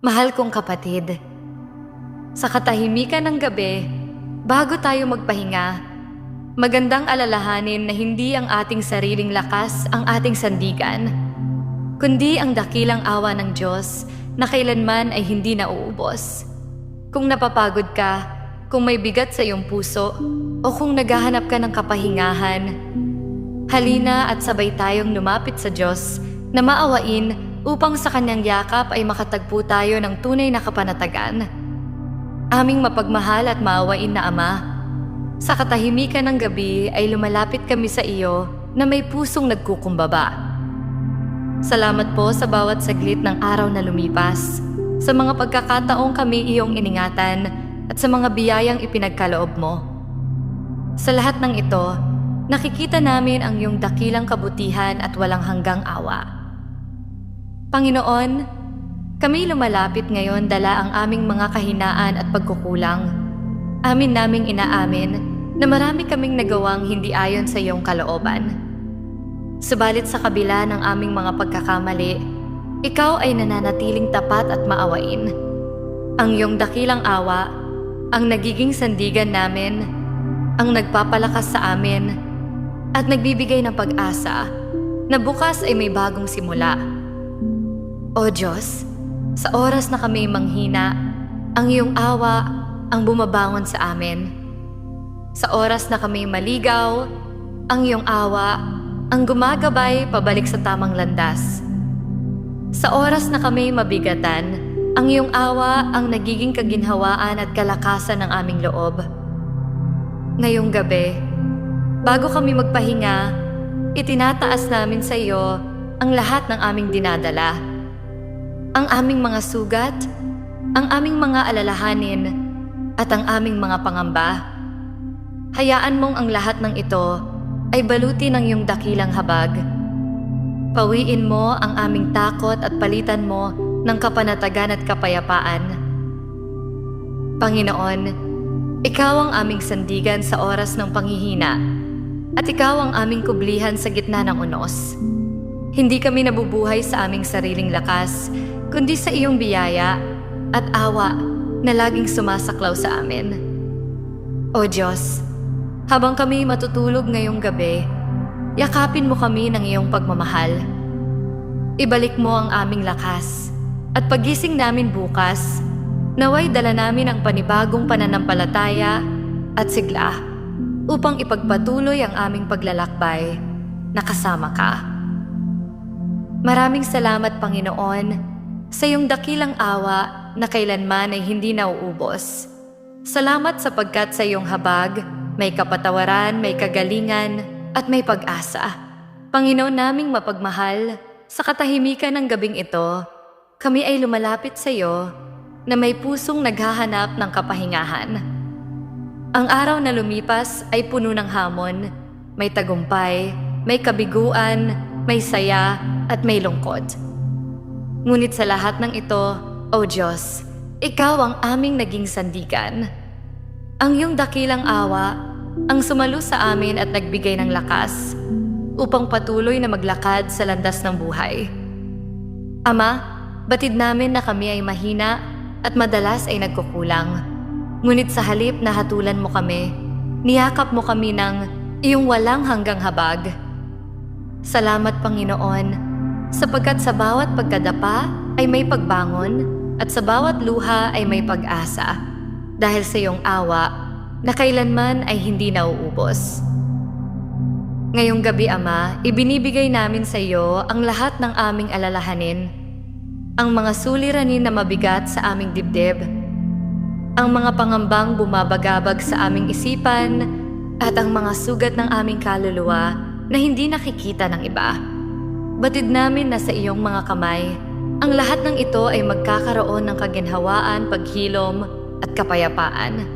Mahal kong kapatid, sa katahimikan ng gabi, bago tayo magpahinga, magandang alalahanin na hindi ang ating sariling lakas ang ating sandigan, kundi ang dakilang awa ng Diyos na kailanman ay hindi nauubos. Kung napapagod ka, kung may bigat sa iyong puso, o kung naghahanap ka ng kapahingahan, halina at sabay tayong lumapit sa Diyos na maawain upang sa kanyang yakap ay makatagpo tayo ng tunay na kapanatagan. Aming mapagmahal at maawain na Ama, sa katahimikan ng gabi ay lumalapit kami sa iyo na may pusong nagkukumbaba. Salamat po sa bawat saglit ng araw na lumipas, sa mga pagkakataong kami iyong iningatan at sa mga biyayang ipinagkaloob mo. Sa lahat ng ito, nakikita namin ang iyong dakilang kabutihan at walang hanggang awa. Panginoon, kami lumalapit ngayon dala ang aming mga kahinaan at pagkukulang. Amin naming inaamin na marami kaming nagawang hindi ayon sa iyong kalooban. Subalit sa kabila ng aming mga pagkakamali, ikaw ay nananatiling tapat at maawain. Ang iyong dakilang awa, ang nagiging sandigan namin, ang nagpapalakas sa amin, at nagbibigay ng pag-asa na bukas ay may bagong simula. O Diyos, sa oras na kami manghina, ang iyong awa ang bumabangon sa amin. Sa oras na kami maligaw, ang iyong awa ang gumagabay pabalik sa tamang landas. Sa oras na kami mabigatan, ang iyong awa ang nagiging kaginhawaan at kalakasan ng aming loob. Ngayong gabi, bago kami magpahinga, itinataas namin sa iyo ang lahat ng aming dinadala. Ang aming mga sugat, ang aming mga alalahanin, at ang aming mga pangamba. Hayaan mong ang lahat ng ito ay baluti ng iyong dakilang habag. Pawiin mo ang aming takot at palitan mo ng kapanatagan at kapayapaan. Panginoon, Ikaw ang aming sandigan sa oras ng panghihina at Ikaw ang aming kublihan sa gitna ng unos. Hindi kami nabubuhay sa aming sariling lakas, kundi sa iyong biyaya at awa na laging sumasaklaw sa amin. O Diyos, habang kami matutulog ngayong gabi, yakapin mo kami ng iyong pagmamahal. Ibalik mo ang aming lakas at pagising namin bukas, naway dala namin ang panibagong pananampalataya at sigla upang ipagpatuloy ang aming paglalakbay na kasama ka. Maraming salamat Panginoon sa iyong dakilang awa na kailanman ay hindi nauubos. Salamat sapagkat sa iyong habag, may kapatawaran, may kagalingan, at may pag-asa. Panginoon naming mapagmahal, sa katahimikan ng gabing ito, kami ay lumalapit sa iyo na may pusong naghahanap ng kapahingahan. Ang araw na lumipas ay puno ng hamon, may tagumpay, may kabiguan, may saya, at may lungkot. Ngunit sa lahat ng ito, O Diyos, Ikaw ang aming naging sandigan. Ang iyong dakilang awa ang sumalo sa amin at nagbigay ng lakas upang patuloy na maglakad sa landas ng buhay. Ama, batid namin na kami ay mahina at madalas ay nagkukulang. Ngunit sa halip na hatulan mo kami, niyakap mo kami ng iyong walang hanggang habag. Salamat Panginoon, sapagkat sa bawat pagkadapa ay may pagbangon at sa bawat luha ay may pag-asa dahil sa iyong awa na kailanman ay hindi nauubos. Ngayong gabi, Ama, ibinibigay namin sa iyo ang lahat ng aming alalahanin, ang mga suliranin na mabigat sa aming dibdib, ang mga pangambang bumabagabag sa aming isipan, at ang mga sugat ng aming kaluluwa na hindi nakikita ng iba. Batid namin na sa iyong mga kamay, ang lahat ng ito ay magkakaroon ng kaginhawaan, paghilom, at kapayapaan.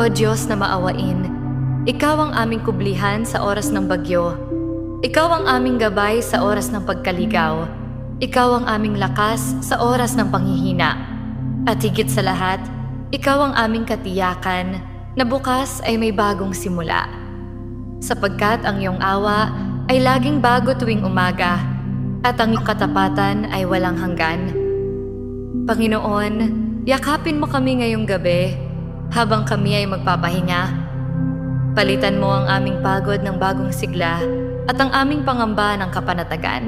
O Diyos na maawain, Ikaw ang aming kublihan sa oras ng bagyo. Ikaw ang aming gabay sa oras ng pagkaligaw. Ikaw ang aming lakas sa oras ng panghihina. At higit sa lahat, ikaw ang aming katiyakan na bukas ay may bagong simula. Sapagkat ang iyong awa ay laging bago tuwing umaga at ang iyong katapatan ay walang hanggan. Panginoon, yakapin mo kami ngayong gabi habang kami ay magpapahinga. Palitan mo ang aming pagod ng bagong sigla at ang aming pangamba ng kapanatagan.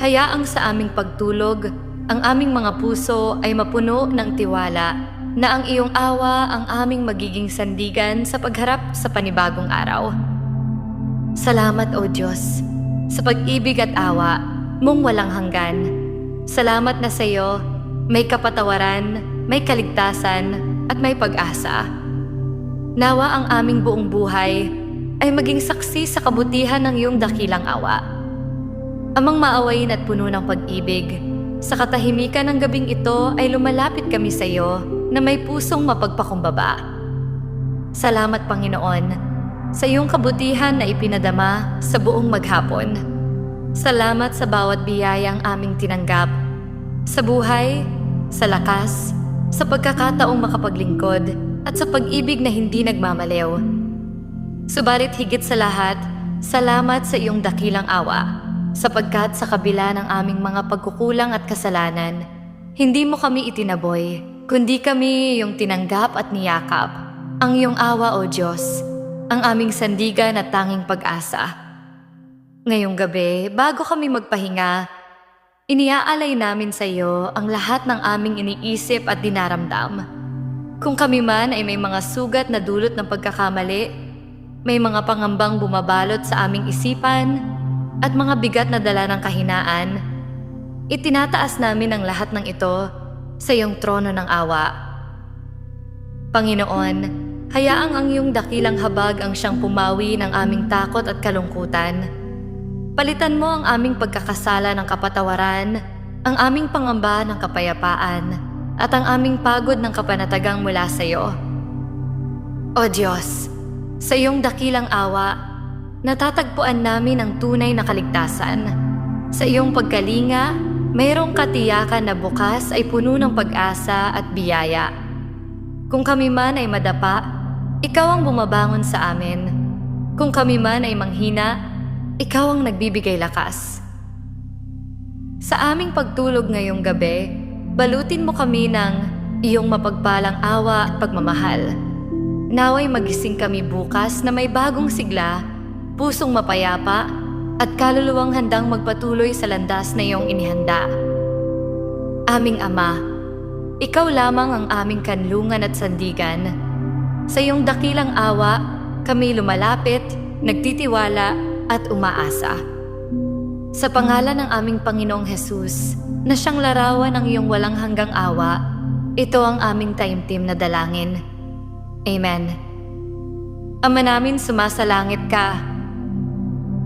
Hayaang sa aming pagtulog, ang aming mga puso ay mapuno ng tiwala na ang iyong awa ang aming magiging sandigan sa pagharap sa panibagong araw. Salamat, O Diyos, sa pag-ibig at awa mong walang hanggan. Salamat na sa iyo, may kapatawaran, may kaligtasan, at may pag-asa. Nawa ang aming buong buhay ay maging saksi sa kabutihan ng iyong dakilang awa. Amang maawain at puno ng pag-ibig, sa katahimikan ng gabing ito ay lumalapit kami sa iyo na may pusong mapagpakumbaba. Salamat Panginoon sa iyong kabutihan na ipinadama sa buong maghapon. Salamat sa bawat biyayang aming tinanggap. Sa buhay, sa lakas, sa pagkakataong makapaglingkod, at sa pag-ibig na hindi nagmamaliw. Subalit higit sa lahat, salamat sa iyong dakilang awa, sapagkat sa kabila ng aming mga pagkukulang at kasalanan, hindi mo kami itinaboy, kundi kami iyong tinanggap at niyakap. Ang iyong awa, O Diyos, ang aming sandigan at tanging pag-asa. Ngayong gabi, bago kami magpahinga, iniaalay namin sa iyo ang lahat ng aming iniisip at dinaramdam. Kung kami man ay may mga sugat na dulot ng pagkakamali, may mga pangambang bumabalot sa aming isipan, at mga bigat na dala ng kahinaan, itinataas namin ang lahat ng ito sa iyong trono ng awa. Panginoon, hayaang ang iyong dakilang habag ang siyang pumawi ng aming takot at kalungkutan. Palitan mo ang aming pagkakasala ng kapatawaran, ang aming pangamba ng kapayapaan, at ang aming pagod ng kapanatagang mula sa iyo. O Diyos, sa iyong dakilang awa, natatagpuan namin ang tunay na kaligtasan. Sa iyong pagkalinga, mayroong katiyakan na bukas ay puno ng pag-asa at biyaya. Kung kami man ay madapa, ikaw ang bumabangon sa amin. Kung kami man ay manghina, ikaw ang nagbibigay lakas. Sa aming pagtulog ngayong gabi, balutin mo kami ng iyong mapagpalang awa at pagmamahal. Naway magising kami bukas na may bagong sigla, pusong mapayapa, at kaluluwang handang magpatuloy sa landas na iyong inihanda. Aming Ama, ikaw lamang ang aming kanlungan at sandigan. Sa iyong dakilang awa, kami lumalapit, nagtitiwala at umaasa. Sa pangalan ng aming Panginoong Hesus, na siyang larawan ng iyong walang hanggang awa, ito ang aming taimtim na dalangin. Amen. Ama namin sumasalangit ka.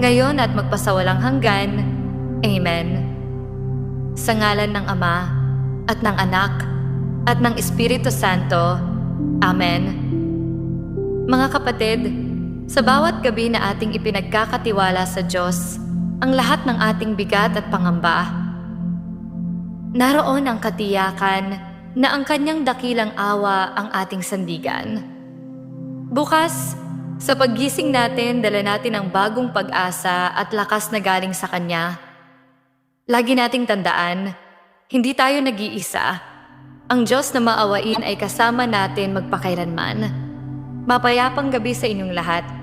ngayon at magpasawalang hanggan. Amen. Sa ngalan ng Ama, at ng Anak, at ng Espiritu Santo. Amen. Mga kapatid, sa bawat gabi na ating ipinagkakatiwala sa Diyos, ang lahat ng ating bigat at pangamba, naroon ang katiyakan na ang kanyang dakilang awa ang ating sandigan. Bukas, sa paggising natin, dala natin ang bagong pag-asa at lakas na galing sa Kanya. Lagi nating tandaan, hindi tayo nag-iisa. Ang Diyos na maawain ay kasama natin magpakailanman. Mapayapang gabi sa inyong lahat